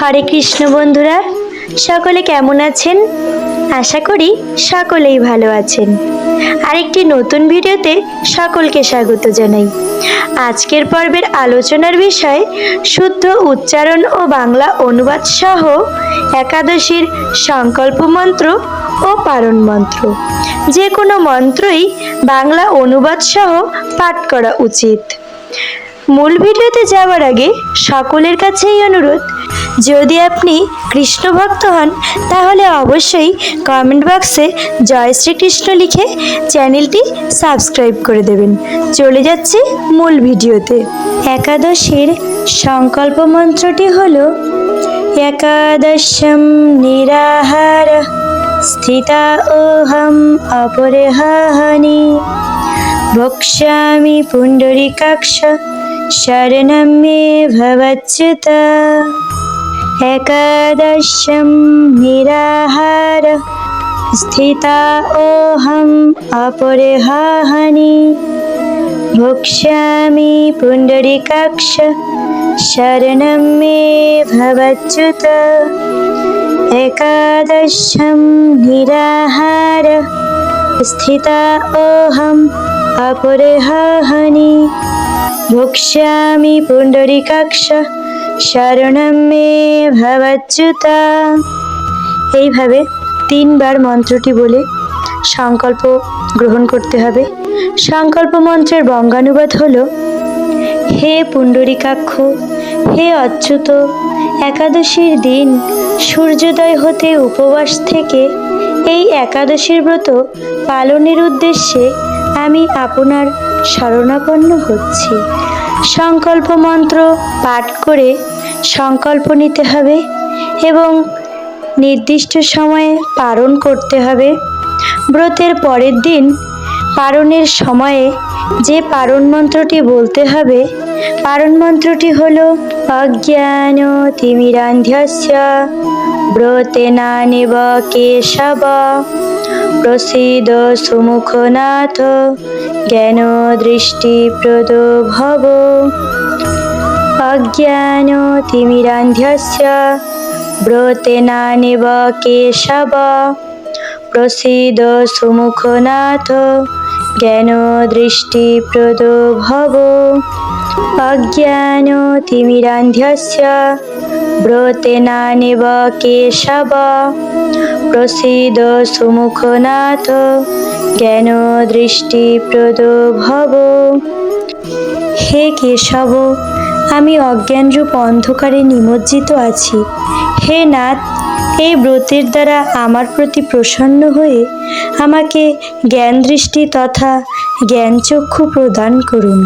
হরে কৃষ্ণ বন্ধুরা, সকলে কেমন আছেন? আশা করি সকলেই ভালো আছেন। আরেকটি নতুন ভিডিওতে সকলকে স্বাগত জানাই। আজকের পর্বের আলোচনার বিষয় শুদ্ধ উচ্চারণ ও বাংলা অনুবাদ সহ একাদশীর সংকল্প মন্ত্র ও পারণ মন্ত্র। যে কোনো মন্ত্রই বাংলা অনুবাদ সহ পাঠ করা উচিত। মূল ভিডিওতে যাওয়ার আগে সকলের কাছেই অনুরোধ যদি আপনি কৃষ্ণ ভক্ত হন তাহলে অবশ্যই কমেন্ট বক্সে জয় শ্রীকৃষ্ণ লিখে চ্যানেলটি সাবস্ক্রাইব করে দেবেন চলে যাচ্ছি মূল ভিডিওতে একাদশীর সংকল্প মন্ত্রটি হল একাদশম নিরাহার স্থিতা ওহম অপরিহানি ভক্ষ্যামি পুণ্ডরিকাক্ষ শরণं मे भवच्युत एकादशं निराहार स्थिता ओहम् अपरिहाहनि भोक्ष्यामि पुण्डरीकाक्ष शरणं मे भवच्युत एकादशं निराहार स्थिता ओहम् अपरिहाहनि भोक्ष्यामि पुण्डरीकाक्ष শরণম মে এইভাবে তিনবার মন্ত্রটি বলে সংকল্প গ্রহণ করতে হবে। সংকল্প মন্ত্রের বঙ্গানুবাদ হল, হে পুণ্ডরিকাক্ষ, হে অচ্যুত, একাদশীর দিন সূর্যোদয় হতে উপবাস থেকে এই একাদশীর ব্রত পালনের উদ্দেশ্যে আমি আপনার শরণাপন্ন হচ্ছি। সংকল্প মন্ত্র পাঠ করে সংকল্প নিতে হবে এবং নির্দিষ্ট সময়ে পালন করতে হবে। ব্রতের পরের দিন পারণের সময়ে যে পারণ মন্ত্রটি বলতে হবে, পারণ মন্ত্রটি হল প্রসিদ সুমুখনাথ জ্ঞান দৃষ্টিপ্রদ ভব অজ্ঞান তিমিরান্ধ্যস্য ব্রতেনা নিব কেশব প্রসিদ সুমুখনাথ জ্ঞান দৃষ্টিপ্রদ ভব অজ্ঞান তিমিরান্ধ্যস্য ব্রতেনা নিব কেশব প্রসিদ সুমুখনাথ জ্ঞান দৃষ্টিপ্রদ ভব হে কেশব, আমি অজ্ঞানরূপ অন্ধকারে নিমজ্জিত আছি। হে নাথ, এই ব্রতের দ্বারা আমার প্রতি প্রসন্ন হয়ে আমাকে জ্ঞান দৃষ্টি তথা জ্ঞানচক্ষু প্রদান করুন।